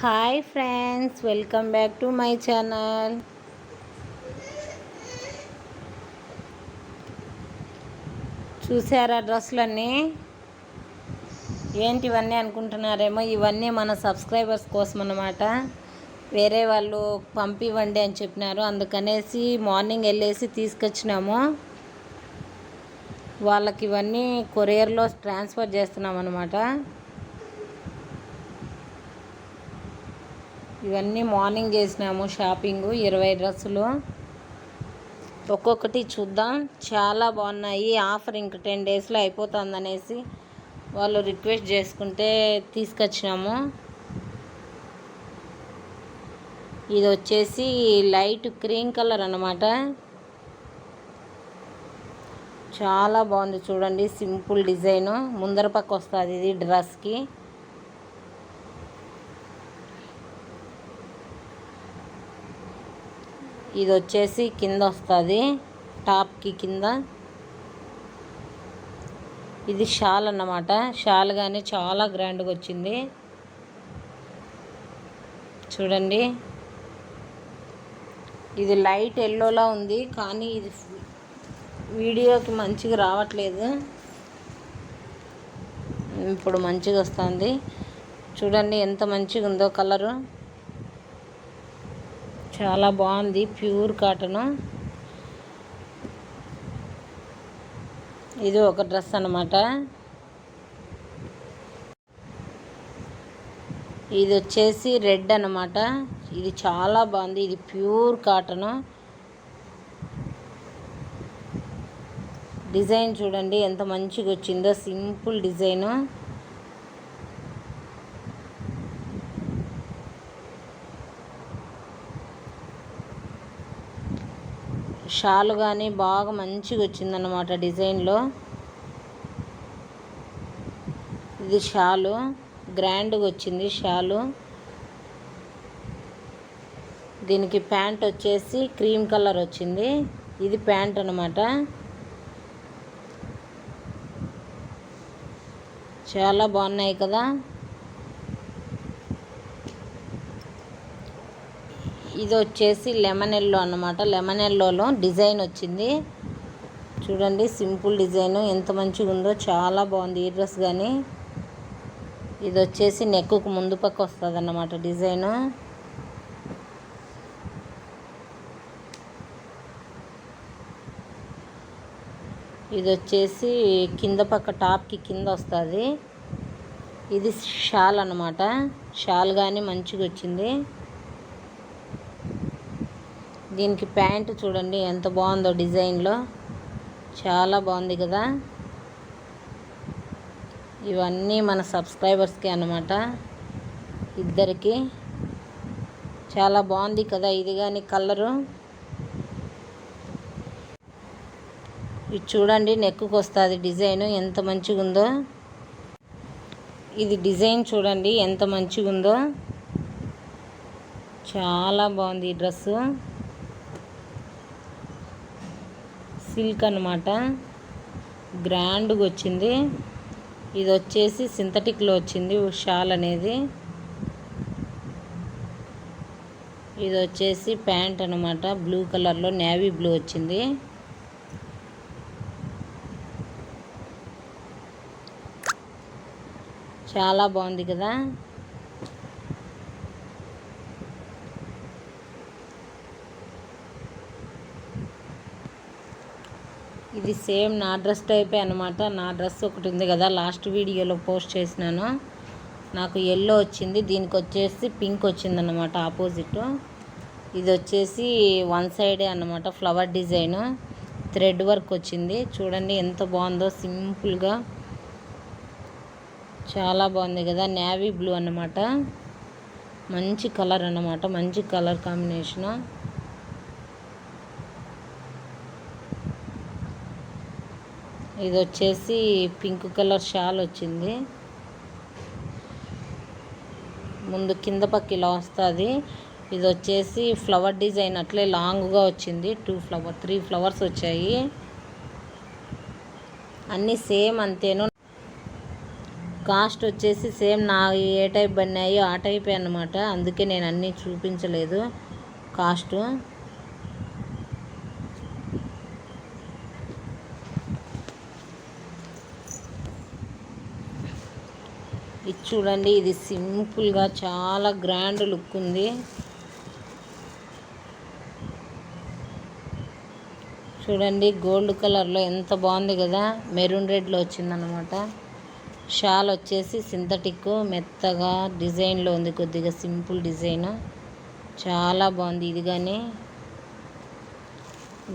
Hi friends welcome back to my channel. చూసారా డ్రెస్సులన్నీ? ఏంటి ఇవన్నీ అనుకుంటున్నారేమో? ఇవన్నీ మన సబ్స్క్రైబర్స్ కోసం అన్నమాట. వేరే వాళ్ళు పంపివ్వండి అని చెప్పినారు. అందుకనేసి మార్నింగ్ వెళ్ళేసి తీసుకొచ్చినాము. వాళ్ళకి ఇవన్నీ కొరియర్లో ట్రాన్స్ఫర్ చేస్తున్నాం అనమాట ఇవన్నీ మార్నింగ్ చేసినాము షాపింగ్. ఇరవై డ్రెస్సులు. ఒక్కొక్కటి చూద్దాం. చాలా బాగున్నాయి. ఆఫర్ ఇంక టెన్ డేస్లో అయిపోతుంది అనేసి వాళ్ళు రిక్వెస్ట్ చేసుకుంటే తీసుకొచ్చినాము. ఇది వచ్చేసి లైట్ క్రీమ్ కలర్ అన్నమాట. చాలా బాగుంది చూడండి. Simple design. ముందర పక్క వస్తుంది ఇది డ్రెస్కి. ఇది వచ్చేసి కింద వస్తుంది టాప్కి కింద. ఇది షాల్ అన్నమాట. షాల్ కానీ చాలా గ్రాండ్గా వచ్చింది చూడండి. ఇది లైట్ ఎల్లోలా ఉంది కానీ ఇది వీడియోకి మంచిగా రావట్లేదు. ఇప్పుడు మంచిగా వస్తుంది చూడండి ఎంత మంచిగా ఉందో కలరు. చాలా బాగుంది ప్యూర్ కాటను. ఇది ఒక డ్రెస్ అన్నమాట. ఇది వచ్చేసి రెడ్ అన్నమాట. ఇది చాలా బాగుంది ఇది ప్యూర్ కాటను. డిజైన్ చూడండి ఎంత మంచిగా వచ్చిందో సింపుల్ డిజైను. షాలు కానీ బాగా మంచిగా వచ్చిందనమాట డిజైన్లో. ఇది షాలు గ్రాండ్గా వచ్చింది షాలు. దీనికి ప్యాంట్ వచ్చేసి క్రీమ్ కలర్ వచ్చింది. ఇది ప్యాంట్ అనమాట చాలా బాగున్నాయి కదా. ఇది వచ్చేసి లెమన్ ఎల్లో అనమాట లెమన్ ఎల్లోలో డిజైన్ వచ్చింది. చూడండి సింపుల్ డిజైన్. ఎంత మంచిగా ఉందో చాలా బాగుంది ఈ డ్రెస్ కానీ ఇది వచ్చేసి నెక్కుకు ముందు పక్క వస్తుంది అన్నమాట డిజైను. ఇది వచ్చేసి కింద పక్క టాప్కి కింద వస్తుంది. ఇది షాల్ అనమాట షాల్ కానీ మంచిగా వచ్చింది. దీనికి ప్యాంట్ చూడండి ఎంత బాగుందో డిజైన్లో. చాలా బాగుంది కదా. ఇవన్నీ మన సబ్స్క్రైబర్స్కి అనమాట ఇద్దరికి. చాలా బాగుంది కదా ఇది కానీ కలరు. ఇది చూడండి నెక్కుకు వస్తుంది డిజైన్. ఎంత మంచిగా ఉందో ఇది డిజైన్ చూడండి ఎంత మంచిగా ఉందో చాలా బాగుంది ఈ డ్రెస్సు. సిల్క్ అనమాట గ్రాండ్గా వచ్చింది. ఇది వచ్చేసి సింథటిక్లో వచ్చింది. షాల్ అనేది. ఇది వచ్చేసి ప్యాంట్ అనమాట బ్లూ కలర్లో నేవీ బ్లూ వచ్చింది. చాలా బాగుంది కదా. ఇది సేమ్ నా డ్రెస్ టైపే అనమాట నా డ్రెస్ ఒకటి ఉంది కదా లాస్ట్ వీడియోలో పోస్ట్ చేసినాను. నాకు ఎల్లో వచ్చింది దీనికి వచ్చేసి పింక్ వచ్చింది అనమాట ఆపోజిట్ ఇది వచ్చేసి వన్ సైడే అనమాట ఫ్లవర్ డిజైన్ థ్రెడ్ వర్క్ వచ్చింది. చూడండి ఎంత బాగుందో సింపుల్గా చాలా బాగుంది కదా నేవీ బ్లూ అన్నమాట. మంచి కలర్ అన్నమాట మంచి కలర్ కాంబినేషను ఇది వచ్చేసి పింక్ కలర్ షాల్ వచ్చింది. ముందు కింద పక్క ఇలా వస్తుంది. ఇది వచ్చేసి ఫ్లవర్ డిజైన్ అట్లే లాంగ్గా వచ్చింది. టూ ఫ్లవర్ త్రీ ఫ్లవర్స్ వచ్చాయి. అన్నీ సేమ్ అంతేను. కాస్ట్ వచ్చేసి సేమ్ నా ఏ టైప్ బన్నాయో ఆ టైపే అనమాట అందుకే నేను అన్నీ చూపించలేదు కాస్ట్. చూడండి ఇది సింపుల్గా చాలా గ్రాండ్ లుక్ ఉంది. చూడండి గోల్డ్ కలర్లో ఎంత బాగుంది కదా. మెరూన్ రెడ్లో వచ్చిందనమాట షాల్ వచ్చేసి సింథటిక్ మెత్తగా డిజైన్లో ఉంది కొద్దిగా సింపుల్ డిజైన్. చాలా బాగుంది ఇది కానీ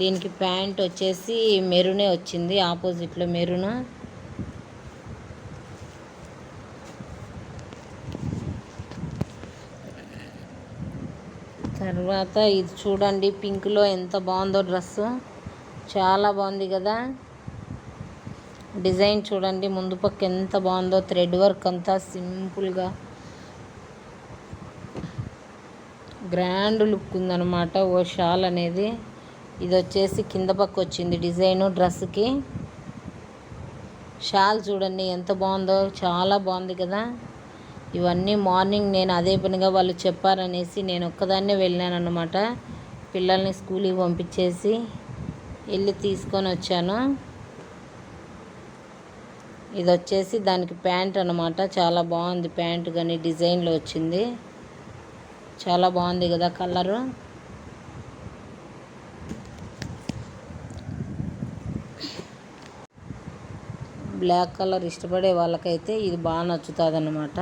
దీనికి ప్యాంట్ వచ్చేసి మెరూనే వచ్చింది ఆపోజిట్లో మెరూన్. తర్వాత ఇది చూడండి పింక్లో ఎంత బాగుందో డ్రెస్సు చాలా బాగుంది కదా. డిజైన్ చూడండి ముందు పక్క ఎంత బాగుందో థ్రెడ్ వర్క్ అంతా సింపుల్గా గ్రాండ్ లుక్ ఉందన్నమాట ఓ షాల్ అనేది. ఇది వచ్చేసి కింద పక్క వచ్చింది డిజైను డ్రెస్కి షాల్ చూడండి ఎంత బాగుందో చాలా బాగుంది కదా. ఇవన్నీ మార్నింగ్ నేను అదే పనిగా వాళ్ళు చెప్పారనేసి నేను ఒక్కదాన్నే వెళ్ళాను అనమాట పిల్లల్ని స్కూల్కి పంపించేసి వెళ్ళి తీసుకొని వచ్చాను. ఇది వచ్చేసి దానికి ప్యాంట్ అనమాట చాలా బాగుంది ప్యాంట్ కానీ డిజైన్లో వచ్చింది. చాలా బాగుంది కదా కలరు. బ్లాక్ కలర్ ఇష్టపడే వాళ్ళకైతే ఇది బాగా నచ్చుతుంది అన్నమాట